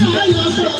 はい、はい、はい、はい。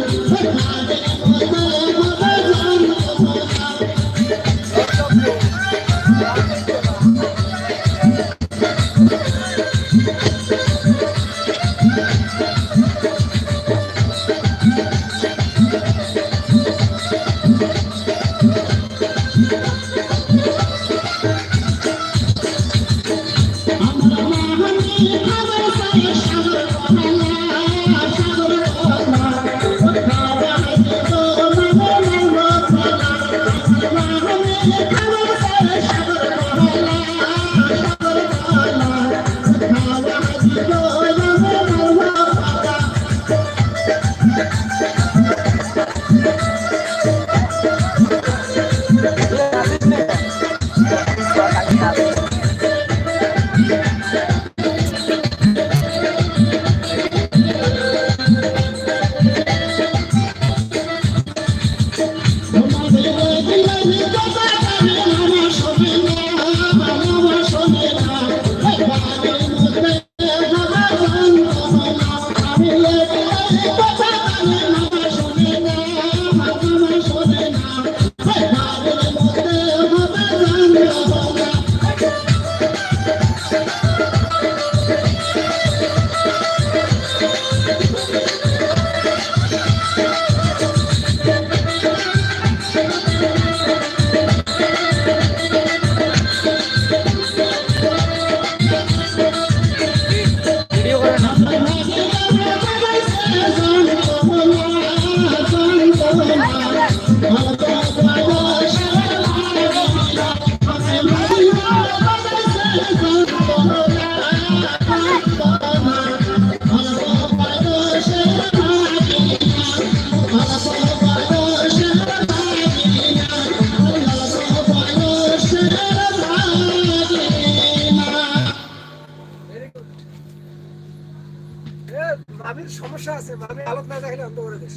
এ, ভাবির সমস্যা আছে ভাবি আলোক না দেখলে অন্ধ করে দিস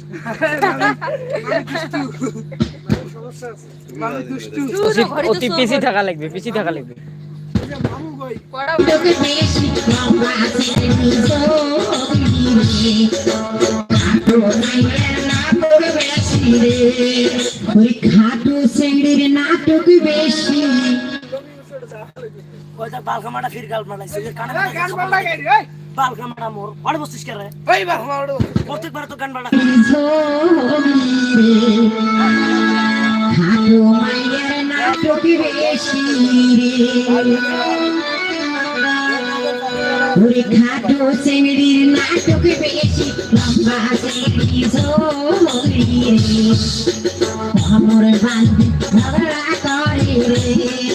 সমস্যা আছে। ভাবি দুষ্টু। অতি- অতি পিছি থাকা লাগবে পিছি থাকা লাগবে। মামু মামা খাটো সেঙ্গির নাটক বেশি বালখামাটা ফির গাল মারাইছে কানে এই গান বল বালখামাটা মোর পড়ে বসছিস কে রে? এই বাহ মারো প্রত্যেকবার তো গান বাড়া দিছো রে নাটক বেশি রে? খাটো চেংড়ির নাটক বেশি লম্বা চেংড়ি ঝোলি রে আমার বান্ধি ঝগড়া করে রে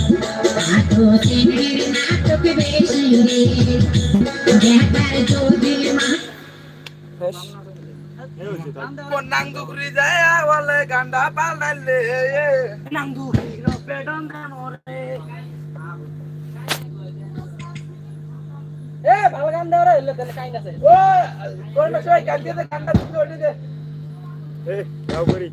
নাঙ্গ ঘুরি যায় বলে গান্ডা পালাইলে। নাঙ্গু পেডন দে এ ভালো গান দাও রে তাহলে কাইন আছে। ও কোন সবাই গান দিয়ে দে গানটা তুই ওঠে দে। এই যাও করি